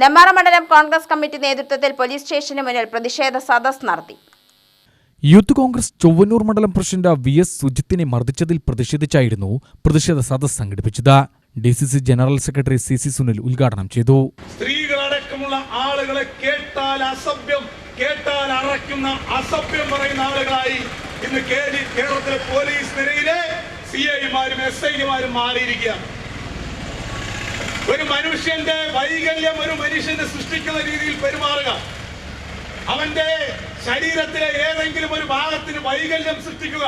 നെമ്മാറ മണ്ഡലം കോൺഗ്രസ് കമ്മിറ്റി നേതൃത്വത്തിൽ പോലീസ് സ്റ്റേഷന് മുന്നിൽ പ്രതിഷേധ സദസ് നടത്തി. യൂത്ത് കോൺഗ്രസ് ചൊവ്വന്നൂർ മണ്ഡലം പ്രസിഡന്റ് വി എസ് സുജിത്തിനെ മർദ്ദിച്ചതിൽ പ്രതിഷേധിച്ചായിരുന്നു പ്രതിഷേധ സദസ് സംഘടിപ്പിച്ചത്. D C C general secretary C C Sunil ഉദ്ഘാടനം ചെയ്തു. സ്ത്രീകളടക്കമുള്ള ആളുകളെ കേട്ടാൽ അസഭ്യം കേട്ടാൽ അറയ്ക്കുന്ന അസഭ്യം പറയുന്ന ആളുകളായി ഇന്ന് കേരളത്തിലെ പോലീസ് നിരയിലെ സി ഐമാരും എസ് ഐമാരും മാറിയിരിക്കുകയാണ്. മനുഷ്യന്റെ വൈകല്യം ഒരു മനുഷ്യന്റെ സൃഷ്ടിക്കുന്ന രീതിയിൽ പെരുമാറുക. അവന്റെ ശരീരത്തിലെ ഏതെങ്കിലും ഒരു ഭാഗത്തിന് വൈകല്യം സൃഷ്ടിക്കുക.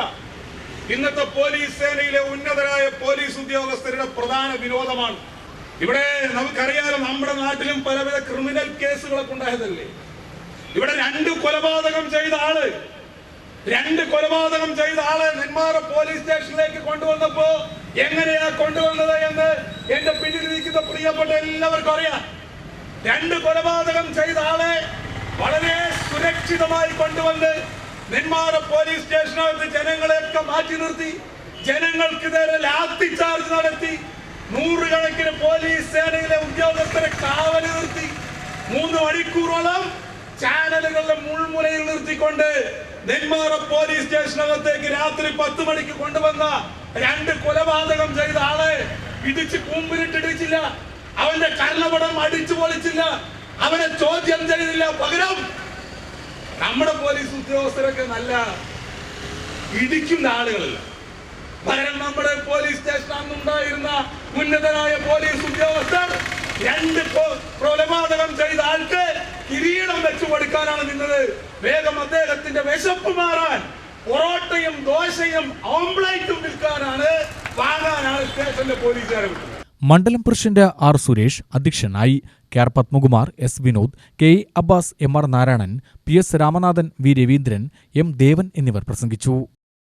ഇന്നത്തെ പോലീസ് സേനയിലെ ഉന്നതരായ പോലീസ് ഉദ്യോഗസ്ഥരുടെ പ്രധാന വിനോദമാണ്. ഇവിടെ നമുക്കറിയാലോ നമ്മുടെ നാട്ടിലും പലവിധ ക്രിമിനൽ കേസുകളൊക്കെ ഉണ്ടായതല്ലേ? ഇവിടെ രണ്ട് കൊലപാതകം ചെയ്ത ആൾ രണ്ട് കൊലപാതകം ചെയ്ത ആളെ നെന്മാറ പോലീസ് സ്റ്റേഷനിലേക്ക് കൊണ്ടുവന്നപ്പോ എങ്ങനെയാ കൊണ്ടുവന്നത് എന്ന് എന്റെ പിന്നിൽ നിൽക്കുന്ന പ്രിയപ്പെട്ട എല്ലാവർക്കും അറിയാം. രണ്ട് കൊലപാതകം ചെയ്ത ആളെ വളരെ സുരക്ഷിതമായി കൊണ്ടുവന്ന് നെന്മാറ പോലീസ് സ്റ്റേഷനകത്ത് ജനങ്ങളെയൊക്കെ മാറ്റി നിർത്തി ജനങ്ങൾക്ക് നേരെ ലാത്തി ചാർജ് നടത്തി നൂറുകണക്കിന് പോലീസ് സേനയിലെ ഉദ്യോഗസ്ഥരെ കാവൽ നിർത്തി മൂന്ന് മണിക്കൂറോളം ചാനലുകളുടെ മുൾമുനയിൽ നിർത്തിക്കൊണ്ട് നെന്മാറ പോലീസ് സ്റ്റേഷനകത്തേക്ക് രാത്രി പത്ത് മണിക്ക് കൊണ്ടുവന്ന രണ്ട് കൊലപാതകം ചെയ്ത ആളെ ഇടിച്ച് കൂമ്പിരിട്ടിടിച്ചില്ല അവന്റെ കർണപടം അടിച്ചു പൊളിച്ചില്ല. അവനെ ചോദ്യം ചെയ്തില്ല. പകരം നമ്മുടെ പോലീസ് ഉദ്യോഗസ്ഥരൊക്കെ നല്ല ഇടിക്കുന്ന ആളുകളല്ല. പകരം നമ്മുടെ പോലീസ് സ്റ്റേഷൻ അന്നുണ്ടായിരുന്ന ഉന്നതനായ പോലീസ് ഉദ്യോഗസ്ഥർ രണ്ട് കൊലപാതകം ചെയ്ത ആൾക്ക് കിരീടം വെച്ചു കൊടുക്കാനാണ് നിന്നത്. വേഗം അദ്ദേഹത്തിന്റെ വിശപ്പ് മാറാൻ പൊറോട്ടയും ദോശയും ഓംപ്ലേറ്റും വിൽക്കാനാണ് വാങ്ങാനാണ് സ്റ്റേഷനിലെ പോലീസുകാരെ വിട്ടത്. മണ്ഡലം പ്രസിഡന്റ് ആർ സുരേഷ് അധ്യക്ഷനായി K R Padmakumar S Vinod K Abbas M R Narayanan P S Ramanathan V Raveendran M Devan എന്നിവർ പ്രസംഗിച്ചു.